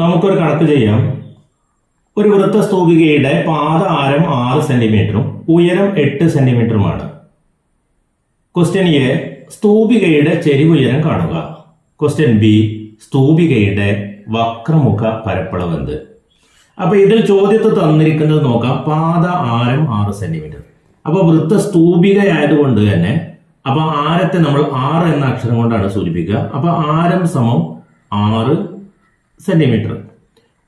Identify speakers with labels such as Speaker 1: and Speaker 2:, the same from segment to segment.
Speaker 1: നമുക്കൊരു കണക്ക് ചെയ്യാം. ഒരു വൃത്ത സ്തൂപികയുടെ പാത ആരം ആറ് സെന്റിമീറ്ററും ഉയരം എട്ട് സെന്റിമീറ്ററുമാണ്. ക്വസ്റ്റ്യൻ എ സ്തൂപികയുടെ ചെരിവുയരം കാണുക. ക്വസ്റ്റ്യൻ ബി സ്തൂപികയുടെ വക്രമുഖ പരപ്പളവ് എന്ത് അപ്പൊ ഇതിൽ ചോദ്യത്തിൽ തന്നിരിക്കുന്നത് നോക്കാം. പാത ആരം ആറ് സെന്റിമീറ്റർ. അപ്പൊ വൃത്ത സ്തൂപിക ആയതുകൊണ്ട് തന്നെ അപ്പൊ ആരത്തെ നമ്മൾ ആറ് എന്ന അക്ഷരം കൊണ്ടാണ് സൂചിപ്പിക്കുക. അപ്പൊ ആരം സമം ആറ് സെന്റിമീറ്റർ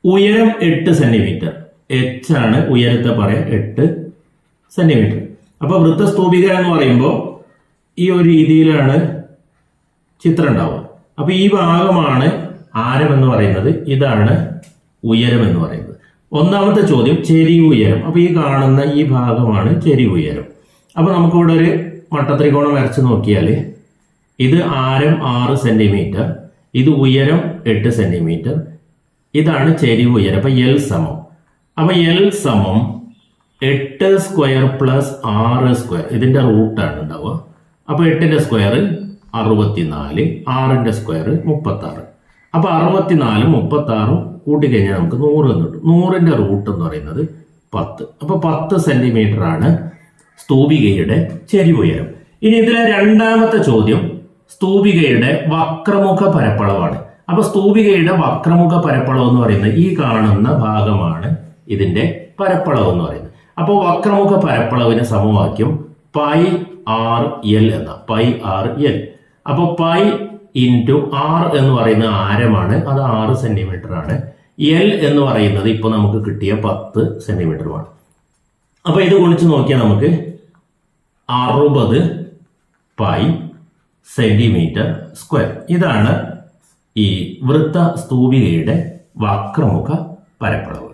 Speaker 1: ഉയരം എട്ട് സെന്റിമീറ്റർ എച്ച് ആണ് ഉയരത്തെ പറയാം എട്ട് സെന്റിമീറ്റർ അപ്പോൾ വൃത്തസ്തൂപിക എന്ന് പറയുമ്പോൾ ഈ ഒരു രീതിയിലാണ് ചിത്രം ഉണ്ടാവുക. അപ്പൊ ഈ ഭാഗമാണ് ആരം എന്ന് പറയുന്നത്. ഇതാണ് ഉയരം എന്ന് പറയുന്നത്. ഒന്നാമത്തെ ചോദ്യം ചെരിവ് ഉയരം. അപ്പോൾ ഈ കാണുന്ന ഈ ഭാഗമാണ് ചെരിവ് ഉയരം. അപ്പൊ നമുക്കിവിടെ ഒരു മട്ടത്രികോണം വരച്ച് നോക്കിയാൽ ഇത് ആരം ആറ് സെന്റിമീറ്റർ ഇത് ഉയരം എട്ട് സെന്റിമീറ്റർ ഇതാണ് ചെരിവ് ഉയരം. അപ്പൊ എൽ സമം. അപ്പൊ എൽ സമം എട്ട് സ്ക്വയർ പ്ലസ് ആറ് സ്ക്വയർ ഇതിന്റെ റൂട്ടാണ് ഉണ്ടാവുക. അപ്പോൾ എട്ടിന്റെ സ്ക്വയർ അറുപത്തിനാല് ആറിന്റെ സ്ക്വയർ മുപ്പത്തി ആറ് അപ്പൊ അറുപത്തിനാലും മുപ്പത്തി ആറും കൂട്ടിക്കഴിഞ്ഞാൽ നമുക്ക് നൂറ് എന്ന് കിട്ടും. നൂറിന്റെ റൂട്ട് എന്ന് പറയുന്നത് പത്ത്. അപ്പോൾ പത്ത് സെന്റിമീറ്റർ ആണ് സ്തൂപികയുടെ ചെരിവുയരം ഇനി ഇതിലെ രണ്ടാമത്തെ ചോദ്യം. സ്തൂപികയുടെ വക്രമുഖ പരപ്പളവാണ്. അപ്പൊ സ്തൂപികയുടെ വക്രമുഖ പരപ്പളവ് എന്ന് പറയുന്നത് ഈ കാണുന്ന ഭാഗമാണ് ഇതിന്റെ പരപ്പളവ് എന്ന് പറയുന്നത്. അപ്പോൾ വക്രമുഖ പരപ്പളവിന് സമവാക്യം പൈ ആർ എൽ എന്ന പൈ ആർ എൽ അപ്പോൾ പൈ ഇന്റു ആർ എന്ന് പറയുന്ന ആരമാണ്? അത് ആറ് സെന്റിമീറ്റർ ആണ്. എൽ എന്ന് പറയുന്നത് ഇപ്പൊ നമുക്ക് കിട്ടിയ പത്ത് സെന്റിമീറ്ററുമാണ് അപ്പൊ ഇത് ഗുണിച്ച് നോക്കിയാൽ നമുക്ക് അറുപത് പൈ സെന്റിമീറ്റർ സ്ക്വയർ ഇതാണ് ഈ വൃത്ത സ്തൂപികയുടെ വക്രമുഖ പരപ്പളവ്.